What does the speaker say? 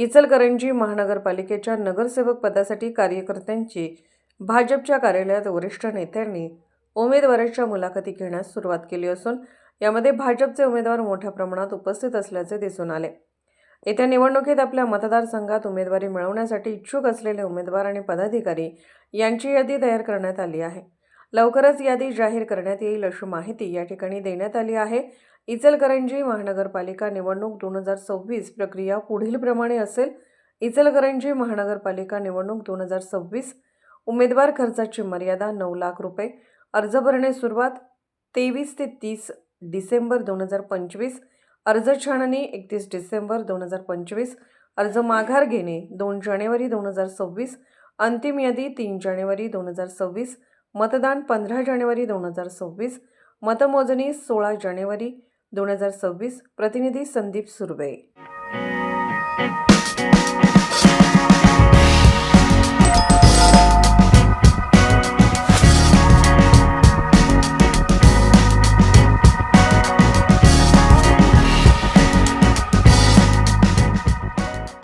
इचलकरंजी महानगरपालिकेच्या नगरसेवक पदासाठी कार्यकर्त्यांची भाजपच्या कार्यालयात वरिष्ठ नेत्यांनी उमेदवाराच्या मुलाखती घेण्यास सुरुवात केली असून यामध्ये भाजपचे उमेदवार मोठ्या प्रमाणात उपस्थित असल्याचे दिसून आले. येत्या निवडणुकीत आपल्या मतदारसंघात उमेदवारी मिळवण्यासाठी इच्छुक असलेले उमेदवार आणि पदाधिकारी यांची यादी तयार करण्यात आली आहे. लवकरच यादी जाहीर करण्यात येईल अशी माहिती या ठिकाणी देण्यात आली आहे. इचलकरंजी महानगरपालिका निवडणूक दोन हजार सव्वीस प्रक्रिया पुढीलप्रमाणे असेल. इचलकरंजी महानगरपालिका निवडणूक दोन हजार सव्वीस उमेदवार खर्चाची मर्यादा नऊ लाख रुपये. अर्ज भरणे सुरुवात तेवीस ते तीस डिसेंबर दोन हजार पंचवीस. अर्ज छाननी एकतीस डिसेंबर दोन हजार पंचवीस. अर्ज माघार घेणे दोन जानेवारी दोन हजार सव्वीस. अंतिम यादी तीन जानेवारी दोन हजार सव्वीस. मतदान पंधरा जानेवारी दोन हजार सव्वीस. मतमोजणी सोळा जानेवारी दोन हजार सव्वीस प्रतिनिधी संदीप सुर्वे.